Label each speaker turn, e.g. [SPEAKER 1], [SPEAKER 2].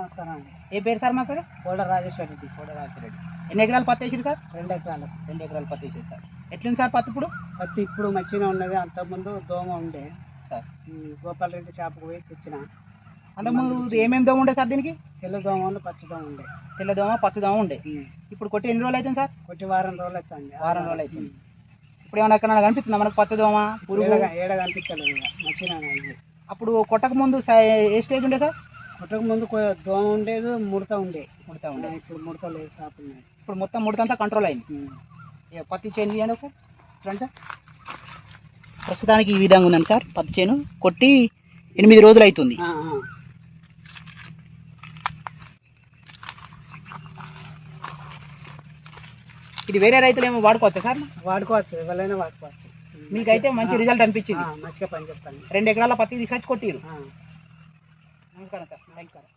[SPEAKER 1] నమస్కారం అండి.
[SPEAKER 2] ఏ పేరు సార్ మా పేరు?
[SPEAKER 1] కోడ రాజేశ్వర రెడ్డి
[SPEAKER 2] కోడరాజు రెడ్డి ఎన్ని ఎకరాలు పత్తి వేసారు సార్?
[SPEAKER 1] రెండు ఎకరాలు
[SPEAKER 2] రెండు ఎకరాలు పత్తి వేసారు సార్. ఎట్లుంది సార్ పత్తి ఇప్పుడు?
[SPEAKER 1] పత్తి ఇప్పుడు మంచిగా ఉన్నది. అంతకుముందు దోమ ఉండే.
[SPEAKER 2] సార్.
[SPEAKER 1] ఈ గోపాల్ రెడ్డి షాప్కి పోయి తెచ్చిన.
[SPEAKER 2] అంతకుముందు ఏమేమి దోమ ఉండే సార్ దీనికి?
[SPEAKER 1] తెల్ల దోమ ఉండి పచ్చి దోమ ఉండే.
[SPEAKER 2] తెల్ల దోమ పచ్చ దోమ ఉండే. ఇప్పుడు కొట్టి ఎన్ని రోజులు అవుతుంది సార్?
[SPEAKER 1] కొట్టి వారం రోజులు అవుతుంది.
[SPEAKER 2] వారం రోజులు అవుతుంది. ఇప్పుడు ఏమైనా ఎక్కడ కనిపిస్తుందా మనకు పచ్చ దోమ పురుగు?
[SPEAKER 1] ఏడ ఇక. మంచిగా
[SPEAKER 2] అప్పుడు కొట్టక ముందు ఏ స్టేజ్ ఉండే సార్?
[SPEAKER 1] కొట్టక ముందు దోమ ఉండేది ముడత ఉండే
[SPEAKER 2] ముడతా ఉండే.
[SPEAKER 1] ఇప్పుడు ముడత లేదు షాప్ ఉన్నాయి
[SPEAKER 2] ఇప్పుడు మొత్తం ముడతంతా కంట్రోల్ అయింది. ఇక పత్తి చేను తీయండి ఒకసారి. చూడండి సార్. ప్రస్తుతానికి ఈ విధంగా ఉందండి సార్ పత్తి చేను. కొట్టి ఎనిమిది రోజులు అవుతుంది. ఇది వేరే రైతులు ఏమో వాడుకోవచ్చా సార్?
[SPEAKER 1] వాడుకోవచ్చు ఎవరైనా వాడుకోవచ్చు.
[SPEAKER 2] మీకైతే మంచి రిజల్ట్ అనిపించింది.
[SPEAKER 1] మంచిగా పని చెప్తాను
[SPEAKER 2] రెండు ఎకరాల పత్తి తీసుకొచ్చి కొట్టిరు.
[SPEAKER 1] ఆ.
[SPEAKER 2] నమస్కారం సార్ నమస్కారం